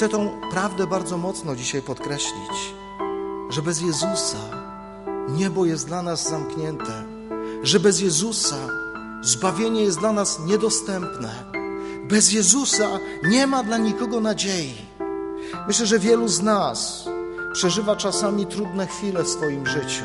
Chcę tą prawdę bardzo mocno dzisiaj podkreślić, że bez Jezusa niebo jest dla nas zamknięte, że bez Jezusa zbawienie jest dla nas niedostępne. Bez Jezusa nie ma dla nikogo nadziei. Myślę, że wielu z nas przeżywa czasami trudne chwile w swoim życiu.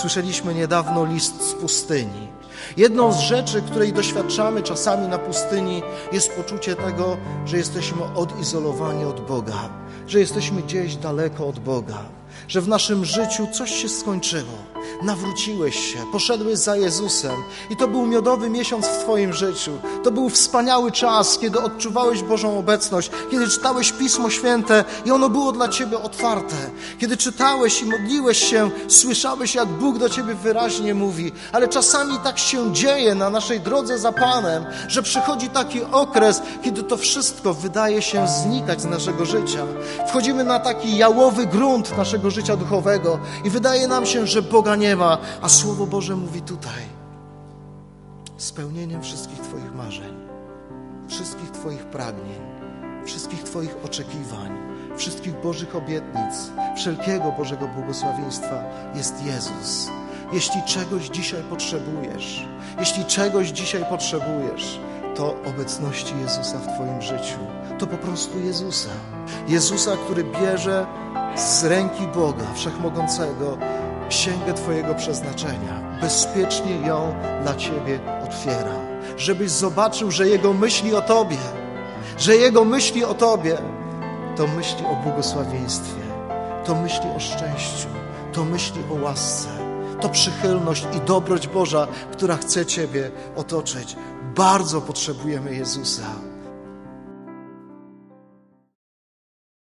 Słyszeliśmy niedawno list z pustyni. Jedną z rzeczy, której doświadczamy czasami na pustyni, jest poczucie tego, że jesteśmy odizolowani od Boga, że jesteśmy gdzieś daleko od Boga, że w naszym życiu coś się skończyło. Nawróciłeś się, poszedłeś za Jezusem i to był miodowy miesiąc w Twoim życiu. To był wspaniały czas, kiedy odczuwałeś Bożą obecność, kiedy czytałeś Pismo Święte i ono było dla Ciebie otwarte. Kiedy czytałeś i modliłeś się, słyszałeś, jak Bóg do Ciebie wyraźnie mówi, ale czasami tak się dzieje na naszej drodze za Panem, że przychodzi taki okres, kiedy to wszystko wydaje się znikać z naszego życia. Wchodzimy na taki jałowy grunt naszego życia duchowego i wydaje nam się, że Boga nie ma, a Słowo Boże mówi tutaj spełnieniem wszystkich Twoich marzeń, wszystkich Twoich pragnień, wszystkich Twoich oczekiwań, wszystkich Bożych obietnic, wszelkiego Bożego błogosławieństwa jest Jezus. Jeśli czegoś dzisiaj potrzebujesz, jeśli czegoś dzisiaj potrzebujesz, to obecności Jezusa w Twoim życiu. To po prostu Jezusa. Jezusa, który bierze z ręki Boga Wszechmogącego księgę Twojego przeznaczenia. Bezpiecznie ją dla Ciebie otwiera. Żebyś zobaczył, że Jego myśli o Tobie, że Jego myśli o Tobie to myśli o błogosławieństwie, to myśli o szczęściu, to myśli o łasce, to przychylność i dobroć Boża, która chce Ciebie otoczyć. Bardzo potrzebujemy Jezusa.